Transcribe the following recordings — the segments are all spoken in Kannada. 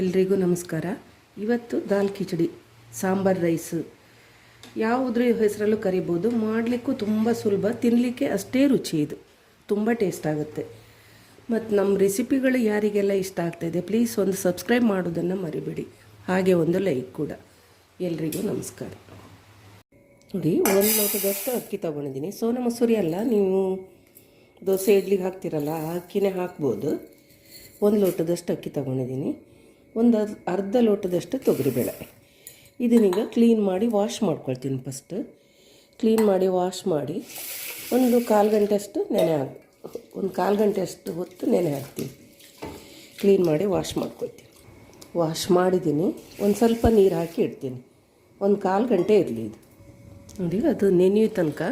ಎಲ್ರಿಗೂ ನಮಸ್ಕಾರ. ಇವತ್ತು ದಾಲ್ ಕಿಚಡಿ, ಸಾಂಬಾರ್ ರೈಸು. ಯಾವುದ್ರ ಹೆಸರಲ್ಲೂ ಕರಿಬೋದು. ಮಾಡಲಿಕ್ಕೂ ತುಂಬ ಸುಲಭ ತಿನ್ನಲಿಕ್ಕೆ ಅಷ್ಟೇ ರುಚಿ ಇದು. ತುಂಬ ಟೇಸ್ಟ್ ಆಗುತ್ತೆ. ಮತ್ತು ನಮ್ಮ ರೆಸಿಪಿಗಳು ಯಾರಿಗೆಲ್ಲ ಇಷ್ಟ ಆಗ್ತಾಯಿದೆ ಪ್ಲೀಸ್ ಒಂದು ಸಬ್ಸ್ಕ್ರೈಬ್ ಮಾಡೋದನ್ನು ಮರಿಬೇಡಿ. ಹಾಗೆ ಒಂದು ಲೈಕ್ ಕೂಡ. ಎಲ್ರಿಗೂ ನಮಸ್ಕಾರ. ನೋಡಿ, ಒಂದು ಲೋಟದಷ್ಟು ಅಕ್ಕಿ ತೊಗೊಂಡಿದ್ದೀನಿ. ಸೋನಾ ಮಸೂರಿ ಅಲ್ಲ, ನೀವು ದೋಸೆ ಇಡ್ಲಿಗೆ ಹಾಕ್ತಿರಲ್ಲ ಅಕ್ಕಿನೇ ಹಾಕ್ಬೋದು. ಒಂದು ಲೋಟದಷ್ಟು ಅಕ್ಕಿ ತೊಗೊಂಡಿದ್ದೀನಿ. ಒಂದು ಅರ್- ಅರ್ಧ ಲೋಟದಷ್ಟು ತೊಗರಿಬೇಳೆ. ಇದನ್ನೀಗ ಕ್ಲೀನ್ ಮಾಡಿ ವಾಶ್ ಮಾಡ್ಕೊಳ್ತೀನಿ ಫಸ್ಟ್ ಕ್ಲೀನ್ ಮಾಡಿ ವಾಶ್ ಮಾಡಿ ಒಂದು ಕಾಲು ಗಂಟೆಯಷ್ಟು ನೆನೆ ಹಾಕಿ, ಒಂದು ಕಾಲು ಗಂಟೆಯಷ್ಟು ಹೊತ್ತು ನೆನೆ ಹಾಕ್ತೀನಿ. ಕ್ಲೀನ್ ಮಾಡಿ ವಾಶ್ ಮಾಡ್ಕೊಳ್ತೀನಿ. ವಾಶ್ ಮಾಡಿದ್ದೀನಿ. ಒಂದು ಸ್ವಲ್ಪ ನೀರು ಹಾಕಿ ಇಡ್ತೀನಿ. ಒಂದು ಕಾಲು ಗಂಟೆ ಇರಲಿ ಇದು. ನೋಡಿ, ಅದು ನೆನೆಯೋ ತನಕ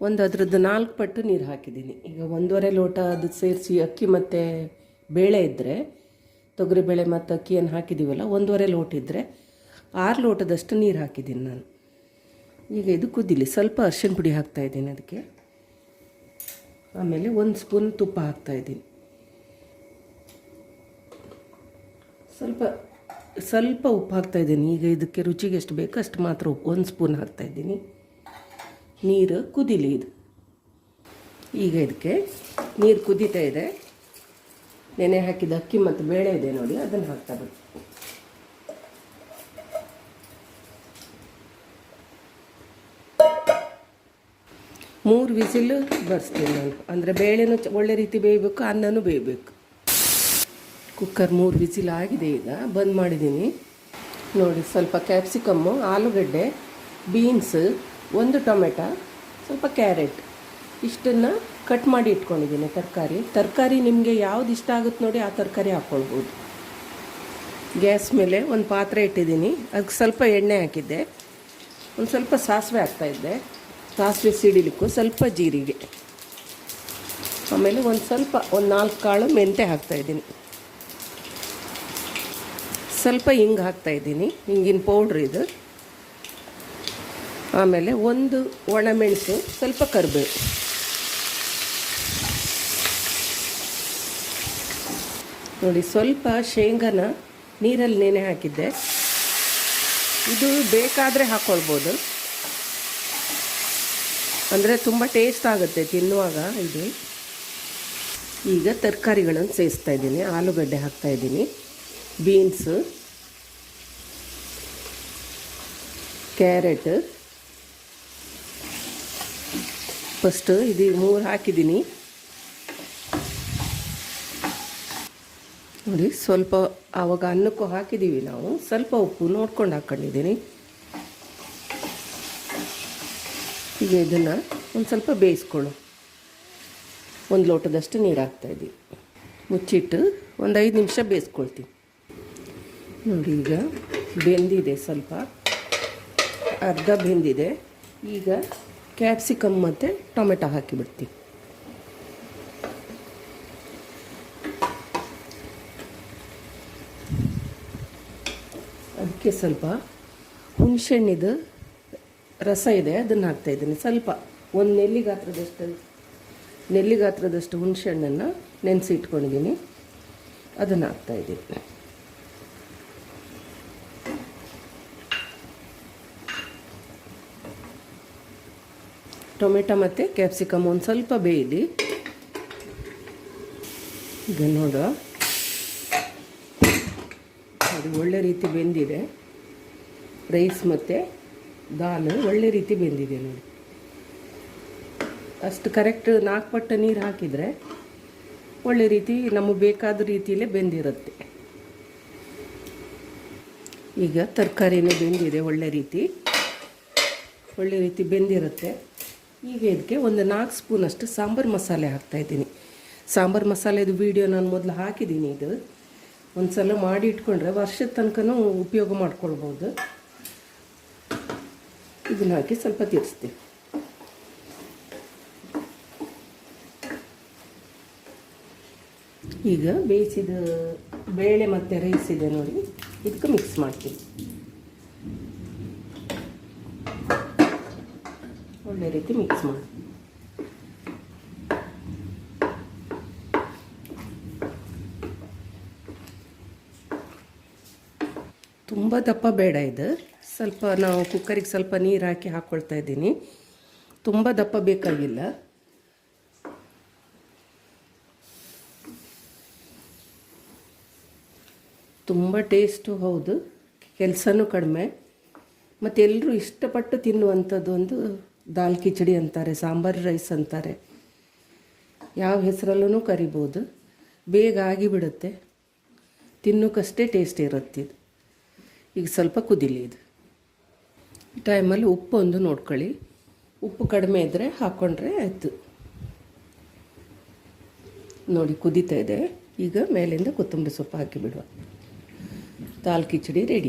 ಒಂದು ಅದರದ್ದು ನಾಲ್ಕು ಪಟ್ಟು ನೀರು ಹಾಕಿದ್ದೀನಿ. ಈಗ ಒಂದೂವರೆ ಲೋಟ ಅದು ಸೇರಿಸಿ ಅಕ್ಕಿ ಮತ್ತು ಬೇಳೆ ಇದ್ದರೆ ತೊಗರಿಬೇಳೆ ಮತ್ತು ಅಕ್ಕಿಯನ್ನು ಹಾಕಿದ್ದೀವಲ್ಲ, ಒಂದೂವರೆ ಲೋಟ ಇದ್ದರೆ ಆರು ಲೋಟದಷ್ಟು ನೀರು ಹಾಕಿದ್ದೀನಿ ನಾನು. ಈಗ ಇದು ಕುದಿಲಿ, ಸ್ವಲ್ಪ ಅರ್ಶಿನ ಪುಡಿ ಹಾಕ್ತಾಯಿದ್ದೀನಿ ಅದಕ್ಕೆ. ಆಮೇಲೆ ಒಂದು ಸ್ಪೂನ್ ತುಪ್ಪ ಹಾಕ್ತಾಯಿದ್ದೀನಿ ಸ್ವಲ್ಪ ಸ್ವಲ್ಪ ಉಪ್ಪು ಹಾಕ್ತಾಯಿದ್ದೀನಿ ಈಗ ಇದಕ್ಕೆ ರುಚಿಗೆ ಎಷ್ಟು ಬೇಕು ಅಷ್ಟು ಮಾತ್ರ ಉಪ್ಪು, ಒಂದು ಸ್ಪೂನ್ ಹಾಕ್ತಾಯಿದ್ದೀನಿ ನೀರು ಕುದಿಲಿ ಇದು. ಈಗ ಇದಕ್ಕೆ ನೀರು ಕುದೀತಾ ಇದೆ. ನೆನೆ ಹಾಕಿದ ಅಕ್ಕಿ ಮತ್ತು ಬೇಳೆ ಇದೆ ನೋಡಿ, ಅದನ್ನು ಹಾಕ್ತಾ ಬಿಡಿ ಮೂರು ವಿಸಿಲು ಬರ್ಸ್ತೀನಿ ನಾನು. ಅಂದರೆ ಬೇಳೆನೂ ಒಳ್ಳೆ ರೀತಿ ಬೇಯಬೇಕು, ಅನ್ನನೂ ಬೇಯಬೇಕು. ಕುಕ್ಕರ್ ಮೂರು ವಿಸಿಲ್ ಆಗಿದೆ ಈಗ, ಬಂದ್ ಮಾಡಿದ್ದೀನಿ ನೋಡಿ, ಸ್ವಲ್ಪ ಕ್ಯಾಪ್ಸಿಕಮ್ಮು, ಆಲೂಗಡ್ಡೆ, ಬೀನ್ಸ್, ಒಂದು ಟೊಮೆಟೊ, ಸ್ವಲ್ಪ ಕ್ಯಾರೆಟ್. ಇಷ್ಟನ್ನು ಕಟ್ ಮಾಡಿ ಇಟ್ಕೊಂಡಿದ್ದೀನಿ ತರಕಾರಿ. ತರಕಾರಿ ನಿಮಗೆ ಯಾವ್ದು ಇಷ್ಟ ಆಗುತ್ತೆ ನೋಡಿ ಆ ತರಕಾರಿ ಹಾಕ್ಕೊಳ್ಬೋದು ಗ್ಯಾಸ್ ಮೇಲೆ ಒಂದು ಪಾತ್ರೆ ಇಟ್ಟಿದ್ದೀನಿ. ಅದಕ್ಕೆ ಸ್ವಲ್ಪ ಎಣ್ಣೆ ಹಾಕಿದ್ದೆ. ಒಂದು ಸ್ವಲ್ಪ ಸಾಸಿವೆ ಹಾಕ್ತಾಯಿದ್ದೆ ಸಾಸಿವೆ ಸಿಡಿಲಿಕ್ಕೂ ಸ್ವಲ್ಪ ಜೀರಿಗೆ. ಆಮೇಲೆ ಒಂದು ಸ್ವಲ್ಪ, ಒಂದು ನಾಲ್ಕು ಕಾಳು ಮೆಂತೆ ಹಾಕ್ತಾಯಿದ್ದೀನಿ ಸ್ವಲ್ಪ ಹಿಂಗೆ ಹಾಕ್ತಾಯಿದ್ದೀನಿ ಹಿಂಗಿನ ಪೌಡ್ರ್ ಇದು. ಆಮೇಲೆ ಒಂದು ಒಣಮೆಣಸು ಸ್ವಲ್ಪ ಕರಿಬೇವು. ನೋಡಿ, ಸ್ವಲ್ಪ ಶೇಂಗಾನ ನೀರಲ್ಲಿ ನೆನೆ ಹಾಕಿದ್ದೆ. ಇದು ಬೇಕಾದರೆ ಹಾಕ್ಕೊಳ್ಬೋದು ಅಂದರೆ ತುಂಬ ಟೇಸ್ಟ್ ಆಗುತ್ತೆ ತಿನ್ನುವಾಗ ಇದು. ಈಗ ತರಕಾರಿಗಳನ್ನು ಸೇರಿಸ್ತಾ ಇದ್ದೀನಿ. ಆಲೂಗಡ್ಡೆ ಹಾಕ್ತಾ ಇದ್ದೀನಿ. ಬೀನ್ಸು, ಕ್ಯಾರೆಟ್ ಫಸ್ಟು ಇದು ಮೂರು ಹಾಕಿದ್ದೀನಿ. ನೋಡಿ, ಸ್ವಲ್ಪ ಆವಾಗ ಅನ್ನಕ್ಕೂ ಹಾಕಿದ್ದೀವಿ ನಾವು. ಸ್ವಲ್ಪ ಉಪ್ಪು ನೋಡ್ಕೊಂಡು ಹಾಕ್ಕೊಂಡಿದ್ದೀನಿ ಈಗ ಇದನ್ನು ಒಂದು ಸ್ವಲ್ಪ ಬೇಯಿಸ್ಕೊಳ್ಳು ಒಂದು ಲೋಟದಷ್ಟು ನೀರು ಹಾಕ್ತಾಯಿದ್ದೀವಿ ಮುಚ್ಚಿಟ್ಟು ಒಂದು ಐದು ನಿಮಿಷ ಬೇಯಿಸ್ಕೊಳ್ತೀವಿ ನೋಡಿ, ಈಗ ಬೆಂದಿದೆ ಸ್ವಲ್ಪ. ಅರ್ಧ ಬೆಂದಿದೆ. ಈಗ ಕ್ಯಾಪ್ಸಿಕಮ್ ಮತ್ತು ಟೊಮೆಟೊ ಹಾಕಿಬಿಡ್ತೀವಿ ಅದಕ್ಕೆ ಸ್ವಲ್ಪ ಹುಣಸೆಹಣ್ಣಿದು ರಸ ಇದೆ, ಅದನ್ನು ಹಾಕ್ತಾಯಿದ್ದೀನಿ ಸ್ವಲ್ಪ ಒಂದು ನೆಲ್ಲಿ ಗಾತ್ರದಷ್ಟು ನೆಲ್ಲಿ ಗಾತ್ರದಷ್ಟು ನೆನೆಸಿ ಇಟ್ಕೊಂಡಿದ್ದೀನಿ ಅದನ್ನು ಹಾಕ್ತಾಯಿದ್ದೀನಿ ಟೊಮೆಟೊ ಮತ್ತು ಕ್ಯಾಪ್ಸಿಕಮ್ ಒಂದು ಸ್ವಲ್ಪ ಬೇಯಲಿ. ಈಗ ನೋಡ. ಅದು ಒಳ್ಳೆ ರೀತಿ ಬೆಂದಿದೆ. ರೈಸ್ ಮತ್ತು ದಾಲ್ ಒಳ್ಳೆ ರೀತಿ ಬೆಂದಿದೆ ನೋಡಿ. ಅಷ್ಟು ಕರೆಕ್ಟ್ ನಾಲ್ಕು ಪಟ್ಟು ನೀರು ಹಾಕಿದರೆ ಒಳ್ಳೆ ರೀತಿ ನಮಗೆ ಬೇಕಾದ ರೀತಿಯಲ್ಲೇ ಬೆಂದಿರುತ್ತೆ. ಈಗ ತರಕಾರಿನೂ ಬೆಂದಿದೆ ಒಳ್ಳೆ ರೀತಿ. ಒಳ್ಳೆ ರೀತಿ ಬೆಂದಿರುತ್ತೆ. ಈಗ ಇದಕ್ಕೆ ಒಂದು ನಾಲ್ಕು ಸ್ಪೂನಷ್ಟು ಸಾಂಬಾರು ಮಸಾಲೆ ಹಾಕ್ತಾಯಿದ್ದೀನಿ ಸಾಂಬಾರು ಮಸಾಲೆದು ವೀಡಿಯೋ ನಾನು ಮೊದಲು ಹಾಕಿದ್ದೀನಿ ಇದು. ಒಂದು ಸಲ ಮಾಡಿ ಇಟ್ಕೊಂಡ್ರೆ ವರ್ಷದ ತನಕನೂ ಉಪಯೋಗ ಮಾಡ್ಕೊಳ್ಬೋದು ಇದನ್ನ ಹಾಕಿ ಸ್ವಲ್ಪ ತಿರ್ಸ್ತೀವಿ ಈಗ ಬೇಯಿಸಿದ ಬೇಳೆ ಮತ್ತು ರೈಸ್ ಇದೆ ನೋಡಿ, ಇದಕ್ಕೆ ಮಿಕ್ಸ್ ಮಾಡ್ತೀವಿ ಒಳ್ಳೆ ರೀತಿ ಮಿಕ್ಸ್ ಮಾಡಿ. ತುಂಬ ದಪ್ಪ ಬೇಡ ಇದು. ಸ್ವಲ್ಪ ನಾವು ಕುಕ್ಕರಿಗೆ ಸ್ವಲ್ಪ ನೀರು ಹಾಕಿ ಹಾಕ್ಕೊಳ್ತಾ ಇದ್ದೀನಿ. ತುಂಬ ದಪ್ಪ ಬೇಕಾಗಿಲ್ಲ. ತುಂಬ ಟೇಸ್ಟು ಹೌದು. ಕೆಲಸನೂ ಕಡಿಮೆ. ಮತ್ತು ಎಲ್ಲರೂ ಇಷ್ಟಪಟ್ಟು ತಿನ್ನುವಂಥದ್ದು ಒಂದು ದಾಲ್ ಕಿಚಡಿ ಅಂತಾರೆ, ಸಾಂಬಾರು ರೈಸ್ ಅಂತಾರೆ. ಯಾವ ಹೆಸರಲ್ಲೂ ಕರಿಬೋದು. ಬೇಗ ಆಗಿಬಿಡುತ್ತೆ ತಿನ್ನೋಕ್ಕಷ್ಟೇ ಟೇಸ್ಟ್ ಇರುತ್ತೆ ಈಗ ಸ್ವಲ್ಪ ಕುದಿಲಿ ಇದು. ಈ ಟೈಮಲ್ಲಿ ಉಪ್ಪು ಒಂದು ನೋಡ್ಕೊಳ್ಳಿ. ಉಪ್ಪು ಕಡಿಮೆ ಇದ್ದರೆ ಹಾಕ್ಕೊಂಡ್ರೆ ಆಯಿತು. ನೋಡಿ, ಕುದೀತಾ ಇದೆ. ಈಗ ಮೇಲಿಂದ ಕೊತ್ತಂಬರಿ ಸೊಪ್ಪು ಹಾಕಿಬಿಡುವ ದಾಲ್ ಕಿಚಡಿ ರೆಡಿ.